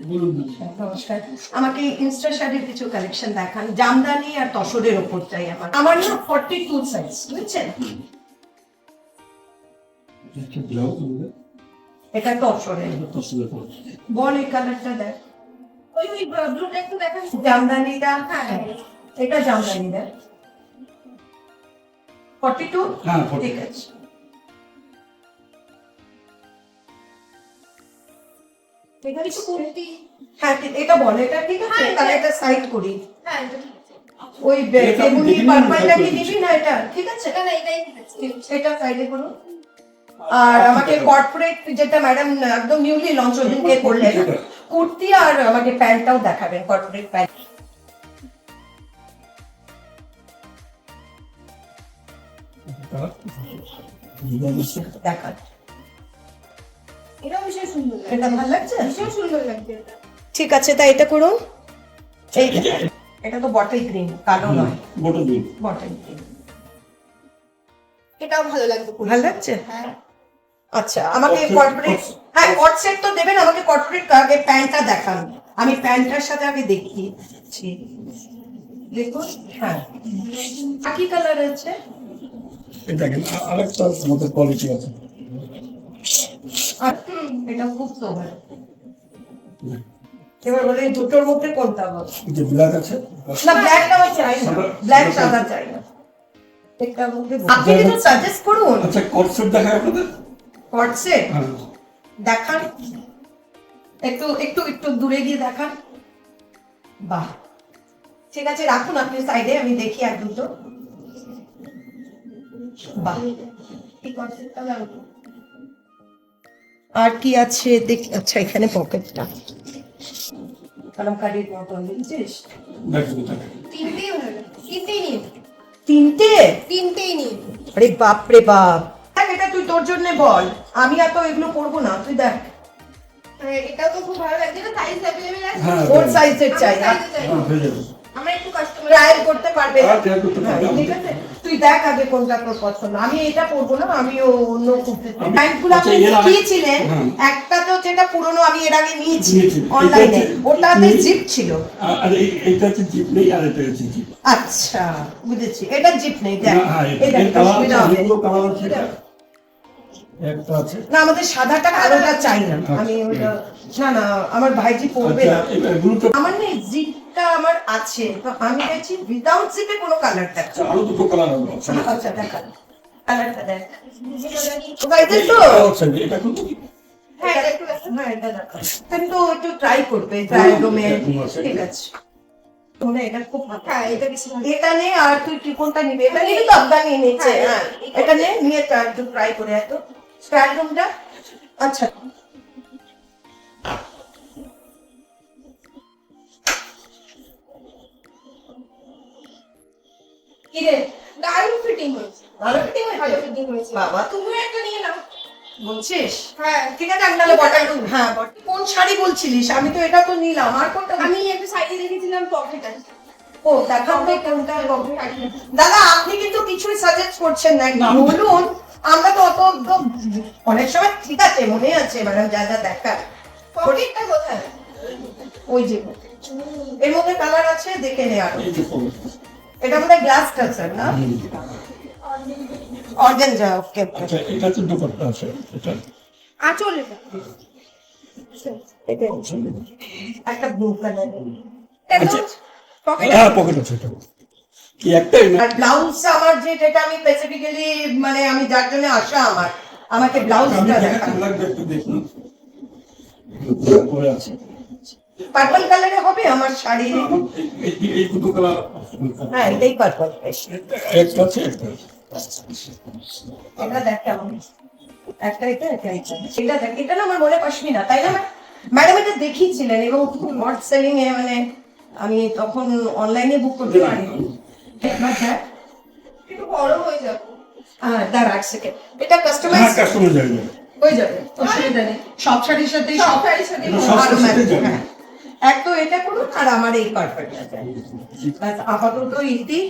নমস্কার। আমাকে ইনস্টা শাড়ির কিছু কালেকশন দেখান। জামদানি আর তসরের ওপর চাই আমার। আমার না ফর্টি টু সাইজ বুঝছেন? এটা তসরের। বল এই কালারটা দেখ। ওই ওই ব্লুটা একটু দেখান। জামদানিটা হ্যাঁ। এটা জামদানি দেখ। ফর্টি টু হ্যাঁ, ঠিক আছে। হ্যাঁ এটা বল এটা ঠিক আছে? হ্যাঁ, তাহলে এটা- এটা সাইড করি। হ্যাঁ এটা ঠিক আছে। ওই বে- এটা আপনি বেগুনি পার্পলটা কি side না এটা? ঠিক আছে? না এটাই ঠিক আছে। এটা সাইডে করুন আর আমাকে কর্পোরেট যেটা ম্যাডাম একদম নিউলি লঞ্চ ওদিনকে করলেন কুর্তি আর আমাকে প্যান্টটাও দেখাবেন কর্পোরেট প্যান্ট দেখান এটাও ভীষণ সুন্দর লাগছে। এটা ভালো লাগছে? ভীষণ সুন্দর লাগছে এটা। ঠিক আছে তাই এটা করুন। এটা তো বটল গ্রিন কালো নয়। বটল দিন বটল গ্রিন এটাও ভালো লাগবে। ভালো লাগছে? হ্যাঁ। আচ্ছা আমাকে কর্পোরেট হ্যাঁ কট সেট তো দেবেন আমাকে কর্পোরেট আগে প্যান্টটা দেখান। আমি প্যান্টটার সাথে আগে দেখিয়েছি দেখুন হ্যাঁ। কি কালার আছে? এই দেখেন আরেকটা আমাদের কোয়ালিটি আছে। এটা খুব সোভার এবার বলে দুটোর মধ্যে কোনটা বল যে ব্ল্যাক আছে না ব্ল্যাকটা আমার চাই না। ব্ল্যাক সাদা- চাই। না। আপনি কিছু সাজেস্ট করুন? আচ্ছা কনসেপ্ট দেখায় আপনাদের? কট সেট হ্যাঁ। দেখান। একটু একটু একটু দূরে গিয়ে দেখান। বাহ। ঠিক আছে রাখুন আপনি সাইডে আমি দেখি এক দুটো। বাহ। এই conceptটা দারুণ। আর কি আছে? দেখ আচ্ছা এখানে পকেটটা কলমকারির বুঝছিস? তিনটে তিনটেই নিন। আরে বাপ রে বাপ। দেখ এটা তুই তোর জন্য বল। আমি এত এগুলো পরবো না তুই দেখ। আর এটাও তো খুব ভালো লাগছে এটা সাইজ অ্যাভেলেবল আছে? হ্যাঁ ওর সাইজের চাই আমার চাই। হ্যাঁ হয়ে যাবে আমরা একটু কাস্টমার করতে পারবে। হ্যাঁ, করতে পারবে। হ্যাঁ, ঠিক আছে। তুই দেখ আগে কোনটা তোর পছন্দ। আমি এটা পরবো না আমি অন্য কুর্তি আচ্ছা, আপনি দেখিয়েছিলেন হ্যাঁ। একটা তো যেটা পুরনো আমি এর আগে নিয়েছি। অনলাইনে এটা ওটাতে জিপ। ছিল। আর আর হচ্ছে জিপ নেই আর এটা হচ্ছে জিপ। আচ্ছা বুঝেছি। এটা জিপ নেই দেখ। এটা অসুবিধা আছে হবে। একটা আছে। না আমাদের সাদাটা কালোটা চাই না। আচ্ছা। আমি ওটা না না আমার ভাইজি পরবে আচ্ছা না। আমার নেই জিপটা আমার আছে। তো আমি চাইছি উইদাউট জিপে কোনো কালার দেখাচ্ছি আরও দুটো কালার আছে আচ্ছা দেখা। কালারটা দেখ। আচ্ছা। এটা কিন্তু হ্যাঁ এটা একটু হ্যাঁ এটা দেখা। একটু ট্রাই করবে ট্রায়াল রুমে আচ্ছা। ঠিক আছে। এটা খুব ভালো। হ্যাঁ এটা বেশি এটা নে আর তুই কি নিবি। এটা নিবি তো? আফগানি নিচে হ্যাঁ, হ্যাঁ। এটা নে নিয়ে ট্রাই করে এত আচ্ছা। কি রে দারুণ ফিটিং হয়েছে। ভালো ফিটিং ভালো ফিটিং হয়েছে। বাবা। তুমিও একটা নিয়ে নাও। বলছিস? হ্যাঁ ঠিক আছে আমি তাহলে হ্যাঁ কোন শাড়ি বলছিলিস? আমি তো এটা তো নিলাম। আর কোনটা আমি একটা সাইডে দেখেছিলাম পকেট আছে ও দেখাও। তো কোনটা দাদা আপনি কিন্তু কিছুই সাজেস্ট করছেন না। বলুন। আমরা তো অত তো অনেক সময় ঠিক আছে মনে আছে ম্যাডাম যা যা দেখা পকেটটা কোথায়? ওই যে এর মধ্যে কালার আছে দেখে নে আরও। এটা মধ্যে গ্লাস কালচার না? হুম। অর্গেনজা ওকে আচ্ছা এটা হচ্ছে দুপাট্টা আছে এটা। আঁচল এটা একটা ব্লু কালার এটা আচ্ছা। পকেট হ্যাঁ পকেট আছে এটা। কি একটাই না? আর আমার যে আমি স্পেসিফিক্যালি মানে আমি যার জন্য আসা আমার আমাকে ব্লাউজটা দেখান। লাগবে একটু দেখুন। আছে। পার্পল কালারে হবে আমার শাড়ি। এই- এই- এই দুটো কালার হ্যাঁ এটাই পার্পল একটা আছে এটা দেখ একটা এটা এটা এটা। এটা দেখ এটা না আমার মনে পশমিনা তাই না ম্যাডাম এটা দেখিয়েছিলেন এবং খুব হট সেলিং এ মানে আমি তখন অনলাইনে বুক করতে পারিনি। একবার দেখ একটু বড় হয়ে যাবে। হ্যাঁ দাঁড়া এক সেকেন্ড এটা কাস্টমাইজ হ্যাঁ কাস্টমার যাবে। হয়ে যাবে অসুবিধা নেই। সব শাড়ির সাথে সব শাড়ির সাথে আরও। হ্যাঁ। এক তো এটা করুন আর আমার এই পারফেক্ট আছে ব্যাস, আপাতত ইতি।